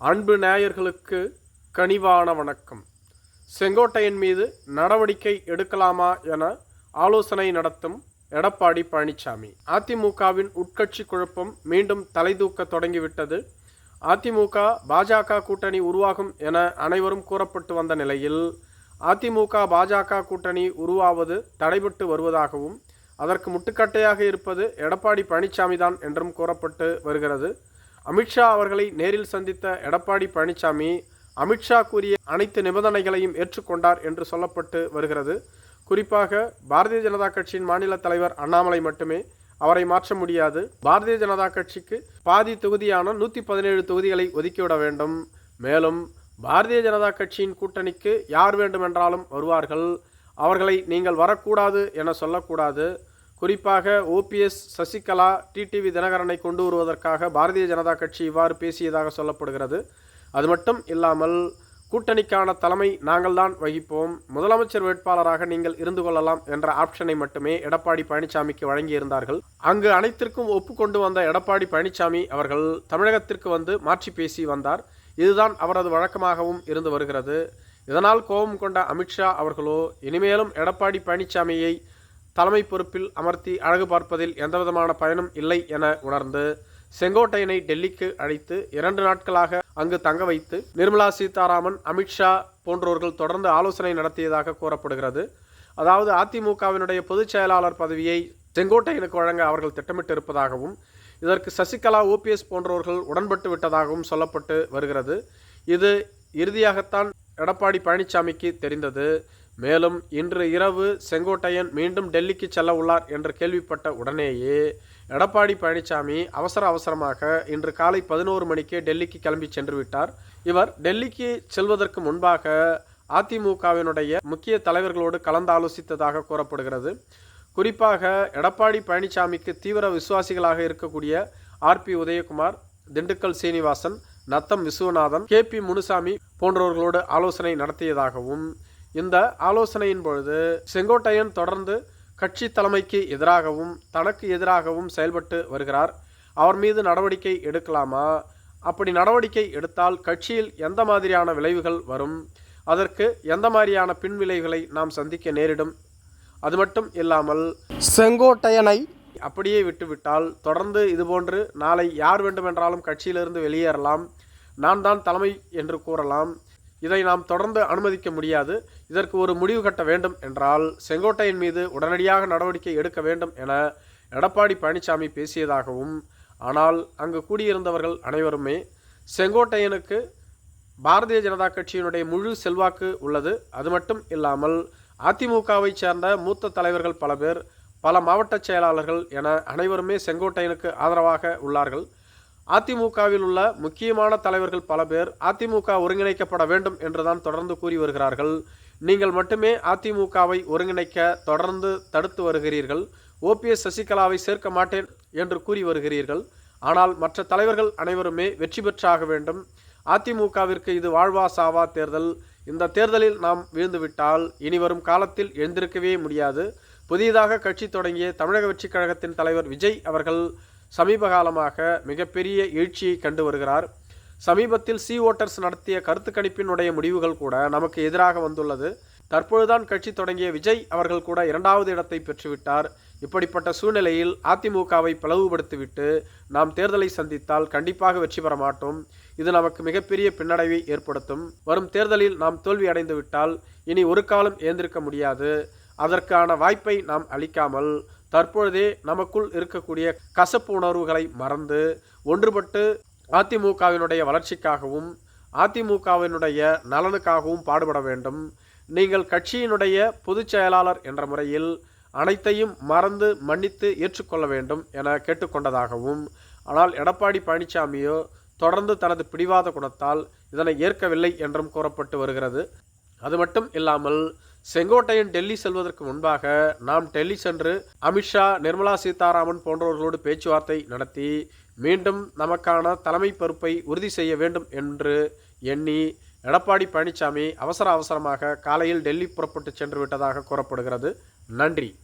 அன்பு நேயர்களுக்கு கனிவான வணக்கம். செங்கோட்டையன் மீது நடவடிக்கை எடுக்கலாமா என ஆலோசனை நடத்தும் எடப்பாடி பழனிசாமி அதிமுகவின் உட்கட்சி குழப்பம் மீண்டும் தலைதூக்க தொடங்கிவிட்டது. அதிமுக பாஜக கூட்டணி உருவாகும் என அனைவரும் கூறப்பட்டு வந்த நிலையில் அதிமுக பாஜக கூட்டணி உருவாவது தடைபட்டு வருவதாகவும் அதற்கு முட்டுக்கட்டையாக இருப்பது எடப்பாடி பழனிசாமி தான் என்றும் கூறப்பட்டு வருகிறது. அமித்ஷா அவர்களை நேரில் சந்தித்த எடப்பாடி பழனிசாமி அமித்ஷா கூறிய அனைத்து நிபந்தனைகளையும் ஏற்றுக்கொண்டார் என்று சொல்லப்பட்டு வருகிறது. குறிப்பாக பாரதிய ஜனதா கட்சியின் மாநில தலைவர் அண்ணாமலை மட்டுமே அவரை மாற்ற முடியாது. பாரதிய ஜனதா கட்சிக்கு பாதி தொகுதியான நூற்றி பதினேழு தொகுதிகளை ஒதுக்கிவிட வேண்டும். மேலும் பாரதிய ஜனதா கட்சியின் கூட்டணிக்கு யார் வேண்டுமென்றாலும் வருவார்கள். அவர்களை நீங்கள் வரக்கூடாது என சொல்லக்கூடாது. குறிப்பாக ஓபிஎஸ் சசிகலா டிடிவி தினகரனை கொண்டு வருவதற்காக பாரதிய ஜனதா கட்சி இவ்வாறு பேசியதாக சொல்லப்படுகிறது. அது மட்டும் இல்லாமல் கூட்டணிக்கான தலைமை நாங்கள் தான் வகிப்போம். முதலமைச்சர் வேட்பாளராக நீங்கள் இருந்து கொள்ளலாம் என்ற ஆப்ஷனை மட்டுமே எடப்பாடி பழனிசாமிக்கு வழங்கியிருந்தார்கள். அங்கு அனைத்திற்கும் ஒப்புக்கொண்டு வந்த எடப்பாடி பழனிசாமி அவர்கள் தமிழகத்திற்கு வந்து மாற்றி பேசி வந்தார். இதுதான் அவரது வழக்கமாகவும் இருந்து வருகிறது. இதனால் கோபம் கொண்ட அமித்ஷா அவர்களோ இனிமேலும் எடப்பாடி பழனிசாமியை தலைமை பொறுப்பில் அமர்த்தி அழகு பார்ப்பதில் எந்தவிதமான பயனும் இல்லை என உணர்ந்து செங்கோட்டையனை டெல்லிக்கு அழைத்து இரண்டு நாட்களாக அங்கு தங்க வைத்து நிர்மலா சீதாராமன் அமித்ஷா போன்றோர்கள் தொடர்ந்து ஆலோசனை நடத்தியதாக கூறப்படுகிறது. அதாவது அதிமுகவினுடைய பொதுச் செயலாளர் பதவியை செங்கோட்டையனுக்கு வழங்க அவர்கள் திட்டமிட்டு இருப்பதாகவும் இதற்கு சசிகலா ஓபிஎஸ் போன்றவர்கள் உடன்பட்டு விட்டதாகவும் சொல்லப்பட்டு வருகிறது. இது இறுதியாகத்தான் எடப்பாடி பழனிசாமிக்கு தெரிந்தது. மேலும் இன்று இரவு செங்கோட்டையன் மீண்டும் டெல்லிக்கு செல்ல உள்ளார் என்று கேள்விப்பட்ட உடனேயே எடப்பாடி பழனிசாமி அவசர அவசரமாக இன்று காலை பதினோரு மணிக்கு டெல்லிக்கு கிளம்பி சென்று விட்டார். இவர் டெல்லிக்கு செல்வதற்கு முன்பாக அதிமுகவினுடைய முக்கிய தலைவர்களோடு கலந்தாலோசித்ததாக கூறப்படுகிறது. குறிப்பாக எடப்பாடி பழனிசாமிக்கு தீவிர விசுவாசிகளாக இருக்கக்கூடிய R B Udhayakumar Dindigul Srinivasan Natham Viswanathan K. P. Munusamy போன்றவர்களோடு ஆலோசனை நடத்தியதாகவும் இந்த ஆலோசனையின் பொழுது செங்கோட்டையன் தொடர்ந்து கட்சி தலைமைக்கு எதிராகவும் தனக்கு எதிராகவும் செயல்பட்டு வருகிறார். அவர் மீது நடவடிக்கை எடுக்கலாமா? அப்படி நடவடிக்கை எடுத்தால் கட்சியில் எந்த மாதிரியான விளைவுகள் வரும்? அதற்கு எந்த மாதிரியான பின்விளைவுகளை நாம் சந்திக்க நேரிடும்? அது மட்டும் இல்லாமல் செங்கோட்டையனை அப்படியே விட்டுவிட்டால் தொடர்ந்து இதுபோன்று நாளை யார் வேண்டுமென்றாலும் கட்சியிலிருந்து வெளியேறலாம். நான் தான் தலைமை என்று கூறலாம். இதை நாம் தொடர்ந்து அனுமதிக்க முடியாது. இதற்கு ஒரு முடிவு கட்ட வேண்டும் என்றால் செங்கோட்டையின் மீது உடனடியாக நடவடிக்கை எடுக்க வேண்டும் என எடப்பாடி பழனிசாமி பேசியதாகவும் ஆனால் அங்கு கூடியிருந்தவர்கள் அனைவருமே செங்கோட்டையனுக்கு பாரதிய ஜனதா கட்சியினுடைய முழு செல்வாக்கு உள்ளது. அது மட்டும் இல்லாமல் அதிமுகவை சேர்ந்த மூத்த தலைவர்கள் பல பேர் பல மாவட்ட செயலாளர்கள் என அனைவருமே செங்கோட்டையனுக்கு ஆதரவாக உள்ளார்கள். அதிமுகவில் உள்ள முக்கியமான தலைவர்கள் பல பேர் அதிமுக ஒருங்கிணைக்கப்பட வேண்டும் என்றுதான் தொடர்ந்து கூறி வருகிறார்கள். நீங்கள் மட்டுமே அதிமுகவை ஒருங்கிணைக்க தொடர்ந்து தடுத்து வருகிறீர்கள். ஓபிஎஸ் சசிகலாவை சேர்க்க மாட்டேன் என்று கூறி வருகிறீர்கள். ஆனால் மற்ற தலைவர்கள் அனைவருமே வெற்றி பெற்றாக வேண்டும். அதிமுகவிற்கு இது வாழ்வா சாவா தேர்தல். இந்த தேர்தலில் நாம் வீழ்ந்துவிட்டால் இனி வரும் காலத்தில் எழுந்திருக்கவே முடியாது. புதிதாக கட்சி தொடங்கிய தமிழக வெற்றிக் கழகத்தின் தலைவர் விஜய் அவர்கள் சமீப காலமாக மிகப்பெரிய எழுச்சியை கண்டு வருகிறார். சமீபத்தில் சி ஓட்டர்ஸ் நடத்திய கருத்து கணிப்பினுடைய முடிவுகள் கூட நமக்கு எதிராக வந்துள்ளது. தற்பொழுதுதான் கட்சி தொடங்கிய விஜய் அவர்கள் கூட இரண்டாவது இடத்தை பெற்றுவிட்டார். இப்படிப்பட்ட சூழ்நிலையில் அதிமுகவை பிளவுபடுத்திவிட்டு நாம் தேர்தலை சந்தித்தால் கண்டிப்பாக வெற்றி பெற மாட்டோம். இது நமக்கு மிகப்பெரிய பின்னடைவை ஏற்படுத்தும். வரும் தேர்தலில் நாம் தோல்வி அடைந்து விட்டால் இனி ஒரு காலம் ஏந்திருக்க முடியாது. அதற்கான வாய்ப்பை நாம் அளிக்காமல் தற்பொழுதே நமக்குள் இருக்கக்கூடிய கசப்பு உணர்வுகளை மறந்து ஒன்றுபட்டு அதிமுகவினுடைய வளர்ச்சிக்காகவும் அதிமுகவினுடைய நலனுக்காகவும் பாடுபட வேண்டும். நீங்கள் கட்சியினுடைய பொதுச் செயலாளர் என்ற முறையில் அனைத்தையும் மறந்து மன்னித்து ஏற்றுக்கொள்ள வேண்டும் என கேட்டுக்கொண்டதாகவும் ஆனால் எடப்பாடி பழனிசாமியோ தொடர்ந்து தனது பிடிவாத குணத்தால் இதனை ஏற்கவில்லை என்றும் கூறப்பட்டு வருகிறது. அது மட்டும் இல்லாமல் செங்கோட்டையன் டெல்லி செல்வதற்கு முன்பாக நாம் டெல்லி சென்று அமித்ஷா நிர்மலா சீதாராமன் போன்றவர்களோடு பேச்சுவார்த்தை நடத்தி மீண்டும் நமக்கான தலைமை பொறுப்பை உறுதி செய்ய வேண்டும் என்று எண்ணி எடப்பாடி பழனிசாமி அவசர அவசரமாக காலையில் டெல்லி புறப்பட்டு சென்று விட்டதாக கூறப்படுகிறது. நன்றி.